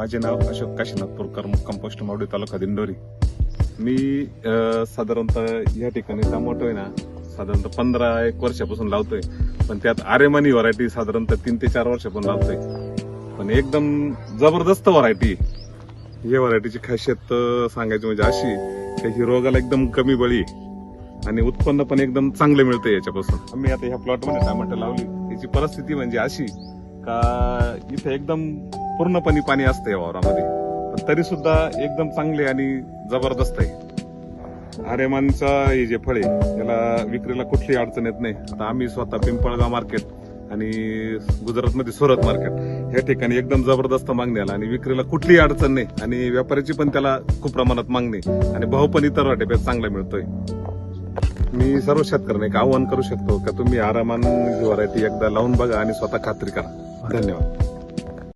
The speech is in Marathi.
माझे नाव अशोक काशीनाथ पोरकर कंपोस्ट मावडी तालुका दिंडोरी. मी साधारणतः या ठिकाणी टमाटो आहे ना साधारणतः पंधरा एक वर्षापासून लावतोय. पण त्यात आरेमानी व्हरायटी साधारणतः तीन ते चार वर्षापासून लावतोय. पण एकदम जबरदस्त व्हरायटी या व्हरायटीची खासियत सांगायची म्हणजे अशी की ही रोगाला एकदम कमी बळी आणि उत्पन्न पण एकदम चांगलं मिळतं याच्यापासून. आम्ही आता ह्या प्लॉटमध्ये टमाटर लावली. त्याची परिस्थिती म्हणजे अशी का इथे एकदम पूर्णपणे पाणी असतं वावरामध्ये. पण तरी सुद्धा एकदम चांगले आणि जबरदस्त आहे. आरेमानचा हे जे फळे त्याला विक्रीला कुठली अडचण येत नाही. आता आम्ही स्वतः पिंपळगाव मार्केट आणि गुजरातमध्ये सुरत मार्केट या ठिकाणी एकदम जबरदस्त मागणी आला आणि विक्रीला कुठलीही अडचण नाही. आणि व्यापाऱ्याची पण त्याला खूप प्रमाणात मागणी आणि भाव पण इतर वाटेपेक्षा चांगला मिळतोय. मी सर्व शेतकऱ्यांना एक आव्हान करू शकतो का तुम्ही आरामान व्हरायटी एकदा लावून बघा आणि स्वतः खात्री करा. धन्यवाद.